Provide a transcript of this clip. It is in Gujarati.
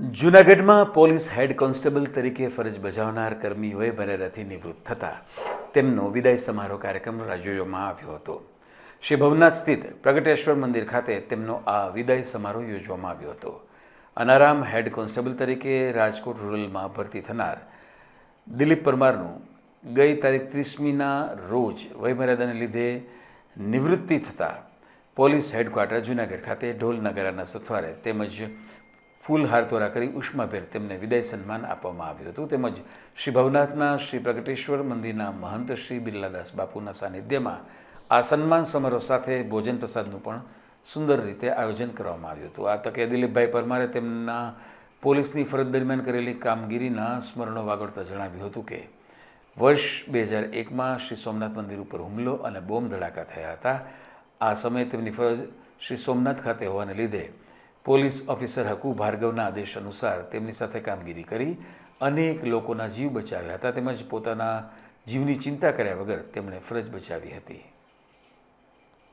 જૂનાગઢમાં પોલીસ હેડ કોન્સ્ટેબલ તરીકે ફરજ બજાવનાર કર્મીઓએ મર્યાદાથી નિવૃત્ત થતા તેમનો વિદાય સમારોહ કાર્યક્રમ યોજવામાં આવ્યો હતો. શ્રી ભવનાથ સ્થિત પ્રગટેશ્વર મંદિર ખાતે તેમનો આ વિદાય સમારોહ યોજવામાં આવ્યો હતો. અનારામ હેડ કોન્સ્ટેબલ તરીકે રાજકોટ રૂરલમાં ભરતી થનાર દિલીપ પરમારનું ગઈ તારીખ ત્રીસમીના રોજ વયમર્યાદાને લીધે નિવૃત્તિ થતાં પોલીસ હેડક્વાર્ટર જૂનાગઢ ખાતે ઢોલ નગારાના સથવારે તેમજ ફૂલહાર તોરા કરી ઉષ્માભેર તેમને વિદાય સન્માન આપવામાં આવ્યું હતું. તેમજ શ્રી ભવનાથના, શ્રી પ્રગટેશ્વર મંદિરના મહંત શ્રી બિરલાદાસ બાપુના સાનિધ્યમાં આ સન્માન સમારોહ સાથે ભોજન પ્રસાદનું પણ સુંદર રીતે આયોજન કરવામાં આવ્યું હતું. આ તકે દિલીપભાઈ પરમારે તેમના પોલીસની ફરજ દરમિયાન કરેલી કામગીરીના સ્મરણો વાગડતા જણાવ્યું હતું કે, વર્ષ બે હજાર એકમાં શ્રી સોમનાથ મંદિર ઉપર હુમલો અને બોમ્બ ધડાકા થયા હતા. આ સમયે તેમની ફરજ શ્રી સોમનાથ ખાતે હોવાને લીધે પોલીસ ઓફિસર હકુ ભાર્ગવના આદેશ અનુસાર તેમની સાથે કામગીરી કરી અનેક લોકોના જીવ બચાવ્યા હતા તેમજ પોતાના જીવની ચિંતા કર્યા વગર તેમણે ફરજ બચાવી હતી.